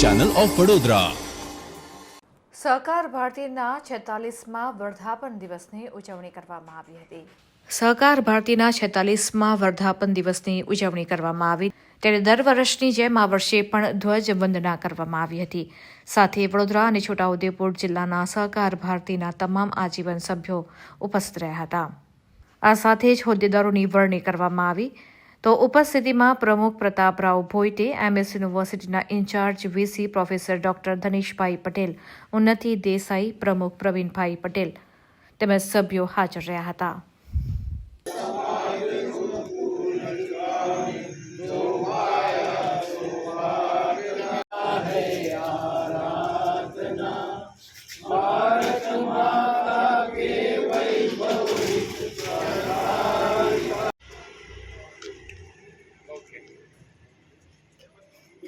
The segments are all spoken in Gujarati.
ચેનલ ઓફ વડોદરા સહકાર ભારતીના છેતાલીસમાં વર્ધાપન દિવસની ઉજવણી કરવામાં આવી હતી. સહકાર ભારતીના છેતાલીસમાં વર્ધાપન દિવસની ઉજવણી કરવામાં આવી. ત્યારે દર વર્ષની જેમ આ વર્ષે પણ ધ્વજ વંદના કરવામાં આવી હતી. સાથે વડોદરા અને છોટાઉદેપુર જિલ્લાના સહકાર ભારતીના તમામ આજીવન સભ્યો ઉપસ્થિત રહ્યા હતા. આ સાથે જ હોદ્દેદારોની વરણી કરવામાં આવી. તો ઉપસ્થિતિમાં પ્રમુખ પ્રતાપરાવ ભોઈટે એમએસ યુનિવર્સિટીના in charge VC professor doctor ધનીશભાઈ Patel, Unnati Desai પ્રમુખ પ્રવીણભાઈ પટેલ તેમજ સભ્યો હાજર રહ્યા હતા.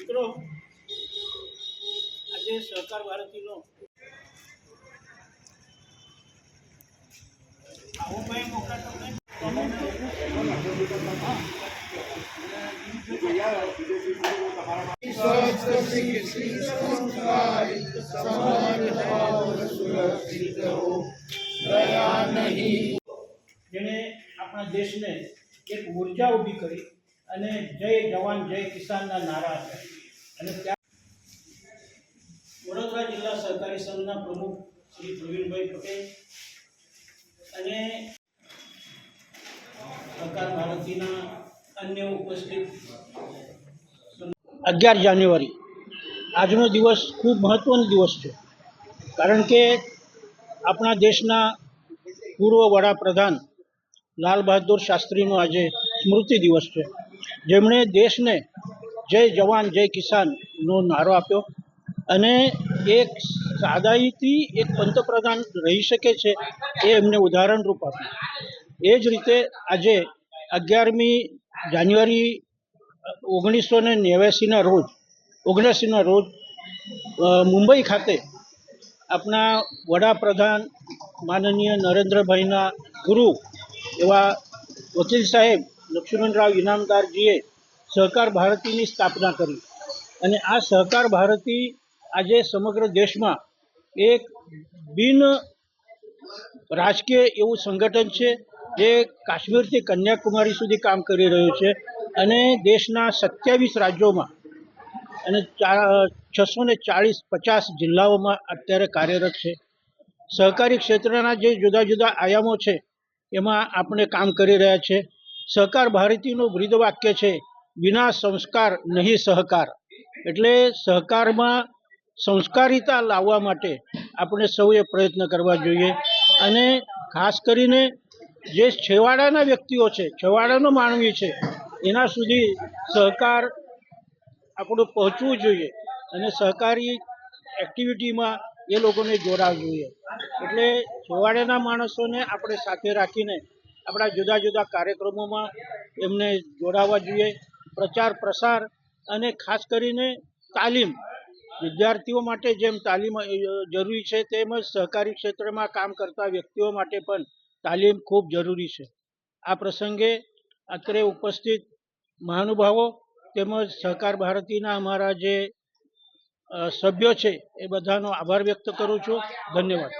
મિત્રો આજે સહકાર ભારતીનો આવો આપણા દેશને એક ઊર્જા ઊભી કરી અને જય જવાન, જય કિસાનના નારા છે. અને ત્યાં વડોદરા જિલ્લા સહકારી સંઘના પ્રમુખ શ્રી પ્રવીણભાઈ પટેલ અને સહકાર ભારતીના અન્ય ઉપસ્થિત અગિયાર જાન્યુઆરી. આજનો દિવસ ખૂબ મહત્ત્વનો દિવસ છે. કારણ કે આપણા દેશના પૂર્વ વડાપ્રધાન લાલ બહાદુર શાસ્ત્રીનો આજે સ્મૃતિ દિવસ છે. જેમણે દેશને જય જવાન, જય કિસાનનો નારો આપ્યો. અને એક સાદાઈથી એક પંતપ્રધાન રહી શકે છે એ એમને ઉદાહરણરૂપ આપ્યું. એ જ રીતે આજે અગિયારમી જાન્યુઆરી ઓગણીસો ને નેવ્યાસીના રોજ, ઓગણસીના રોજ મુંબઈ ખાતે આપણા વડાપ્રધાન માનનીય નરેન્દ્રભાઈના ગુરુ એવા વકીલ સાહેબ લક્ષ્મણરાવ ઇનામદારજીએ સહકાર ભારતીની સ્થાપના કરી. અને આ સહકાર ભારતી આજે સમગ્ર દેશમાં એક બિન રાજકીય એવું સંગઠન છે, જે કાશ્મીરથી કન્યાકુમારી સુધી કામ કરી રહ્યું છે અને દેશના સત્યાવીસ રાજ્યોમાં અને છસો ને ચાળીસ પચાસ જિલ્લાઓમાં અત્યારે કાર્યરત છે. સહકારી ક્ષેત્રના જે જુદા જુદા આયામો છે, એમાં આપણે કામ કરી રહ્યા છે. સહકાર ભારતીનું વાક્ય છે, વિના સંસ્કાર નહીં સહકાર. એટલે સહકારમાં સંસ્કારિતા લાવવા માટે આપણે સૌએ પ્રયત્ન કરવા જોઈએ અને ખાસ કરીને જે છેવાડાના વ્યક્તિઓ છે, છેવાડાનો માનવી છે, એના સુધી સહકાર આપણું પહોંચવું જોઈએ અને સહકારી એક્ટિવિટીમાં એ લોકોને જોડાવવું જોઈએ. એટલે છેવાડાના માણસોને આપણે સાથે રાખીને આપણા જુદા જુદા કાર્યક્રમોમાં એમને જોડાવવા જોઈએ. પ્રચાર, પ્રસાર અને ખાસ કરીને તાલીમ. વિદ્યાર્થીઓ માટે જેમ તાલીમ જરૂરી છે તેમજ સહકારી ક્ષેત્રમાં કામ કરતા વ્યક્તિઓ માટે પણ તાલીમ ખૂબ જરૂરી છે. આ પ્રસંગે અત્રે ઉપસ્થિત મહાનુભાવો તેમજ સહકાર ભારતીના અમારા જે સભ્યો છે, એ બધાનો આભાર વ્યક્ત કરું છું. ધન્યવાદ.